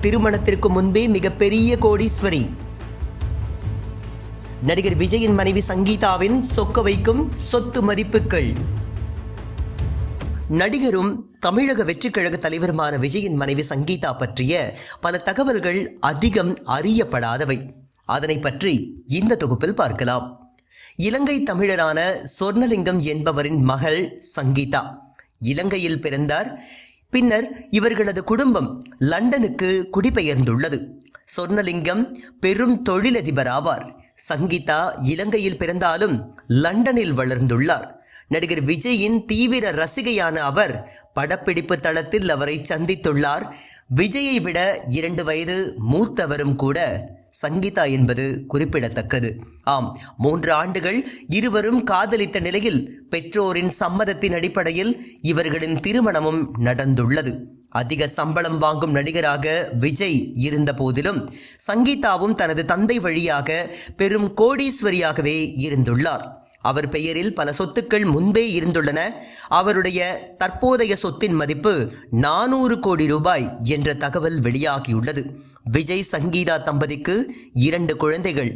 திருமணத்திற்கு முன்பே மிகப்பெரிய கோடீஸ்வரி. நடிகர் விஜயின் மனைவி சங்கீதாவின் சொக்க வைக்கும் சொத்து மதிப்புகள். நடிகரும் தமிழக வெற்றிக்கழக தலைவருமான விஜயின் மனைவி சங்கீதா பற்றிய பல தகவல்கள் அதிகம் அறியப்படாதவை. அதனை பற்றி இந்த தொகுப்பில் பார்க்கலாம். இலங்கை தமிழரான சொர்ணலிங்கம் என்பவரின் மகள் சங்கீதா. இலங்கையில் பிறந்தார் பின்னர் இவர்களது குடும்பம் லண்டனுக்கு குடிபெயர்ந்துள்ளது. சொர்ணலிங்கம் பெரும் தொழிலதிபர் ஆவார் சங்கீதா இலங்கையில் பிறந்தாலும் லண்டனில் வளர்ந்துள்ளார். நடிகர் விஜயின் தீவிர ரசிகையான அவர் படப்பிடிப்பு தளத்தில் அவரை சந்தித்துள்ளார். விஜயை விட இரண்டு வயது மூத்தவரும் கூட சங்கீதா என்பது குறிப்பிடத்தக்கது. ஆம் மூன்று ஆண்டுகள் இருவரும் காதலித்த நிலையில் பெற்றோரின் சம்மதத்தின் அடிப்படையில் இவர்களின் திருமணமும் நடந்துள்ளது. அதிக சம்பளம் வாங்கும் நடிகராக விஜய் இருந்த போதிலும் சங்கீதாவும் தனது தந்தை வழியாக பெரும் கோடீஸ்வரியாகவே இருந்துள்ளார். அவர் பெயரில் பல சொத்துக்கள் முன்பே இருந்துள்ளன. அவருடைய தற்போதைய சொத்தின் மதிப்பு நானூறு கோடி ரூபாய் என்ற தகவல் வெளியாகியுள்ளது. விஜய் சங்கீதா தம்பதிக்கு இரண்டு குழந்தைகள்.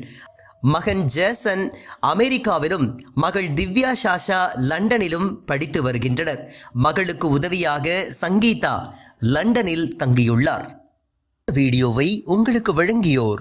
மகன் ஜேசன் அமெரிக்காவிலும் மகள் திவ்யா சாஷா லண்டனிலும் படித்து வருகின்றனர். மகளுக்கு உதவியாக சங்கீதா லண்டனில் தங்கியுள்ளார். வீடியோவை உங்களுக்கு வழங்கியோர்